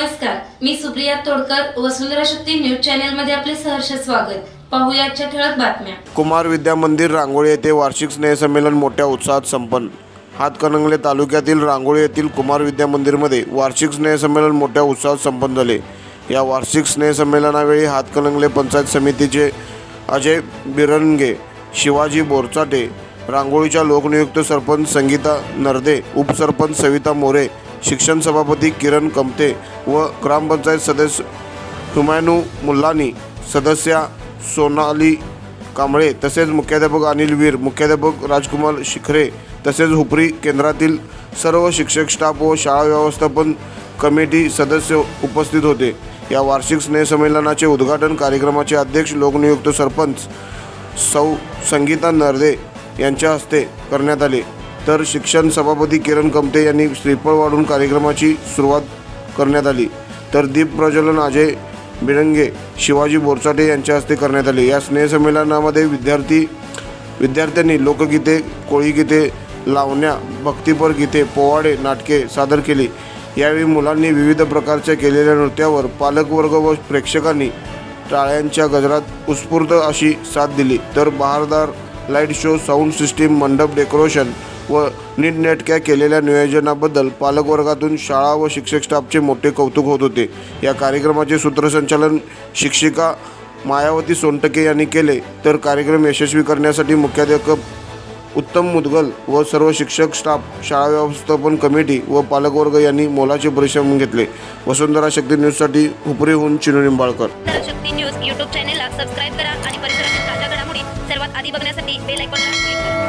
नमस्कार मी Supriya Todkar Vasundhara Shakti news channel मध्ये आपले सहर्ष स्वागत. पाहुयाच्या ठळक बातम्या. कुमार विद्या मंदिर रांगोळी येथे वार्षिक स्नेहसंमेलन मोठ्या उत्साहात संपन्न. हातकणंगले तालुक्यातील रांगोळी येथील कुमार विद्या मंदिरमध्ये वार्षिक स्नेहसंमेलन मोठ्या उत्साहात संपन्न झाले. या वार्षिक स्नेहसंमेलनावेळी हातकणंगले पंचायत समितीचे अजय बिरंगे शिवाजी बोरचाटे रांगोळीच्या लोकनियुक्त सरपंच संगीता नरदे उपसरपंच सविता मोरे शिक्षण सभापती किरण कमते व ग्रामपंचायत सदस्य हुमायनू मुल्लानी सदस्या सोनाली कांबळे तसेच मुख्याध्यापक अनिल वीर मुख्याध्यापक राजकुमार शिखरे तसेच हुपरी केंद्रातील सर्व शिक्षक स्टाफ व शाळा व्यवस्थापन कमिटी सदस्य उपस्थित होते. या वार्षिक स्नेहसंमेलनाचे उद्घाटन कार्यक्रमाचे अध्यक्ष लोकनियुक्त सरपंच सौ संगीता नरदे यांच्या हस्ते करण्यात आले. तर शिक्षण सभापती किरण कमते यांनी श्रीफळ वाढून कार्यक्रमाची सुरुवात करण्यात आली. तर दीप प्रज्वलन अजय बिरंगे शिवाजी बोरचाटे यांच्या हस्ते करण्यात आले. या स्नेहसंमेलनामध्ये विद्यार्थी विद्यार्थ्यांनी लोकगीते कोळीगीते लावण्या भक्तिपर गीते पोवाडे नाटके सादर केली. यावेळी मुलांनी विविध प्रकारच्या केलेल्या नृत्यावर पालकवर्ग व प्रेक्षकांनी टाळ्यांच्या गजरात उत्स्फूर्त अशी साथ दिली. तर बहारदार लाइट शो साऊंड सिस्टीम मंडप डेकोरेशन व नीटनेटक्या केलेल्या नियोजनाबद्दल पालकवर्गातून शाळा व शिक्षक स्टाफचे मोठे कौतुक होत होते. या कार्यक्रमाचे सूत्रसंचालन शिक्षिका मायावती सोनटके यांनी केले. तर कार्यक्रम यशस्वी करण्यासाठी मुख्याध्यापक उत्तम मुदगल व सर्व शिक्षक स्टाफ शाळा व्यवस्थापन कमिटी व पालकवर्ग यांनी मोलाचे परिश्रम घेतले. वसुंधरा शक्ती न्यूजसाठी हुपरीहून चिनू निंबाळकर. शक्ती न्यूज यूट्यूब चॅनेलला सबस्क्राईब करा आणि परिसरातील ताज्या घडामोडी सर्वात आधी बघण्यासाठी बेल आयकॉनला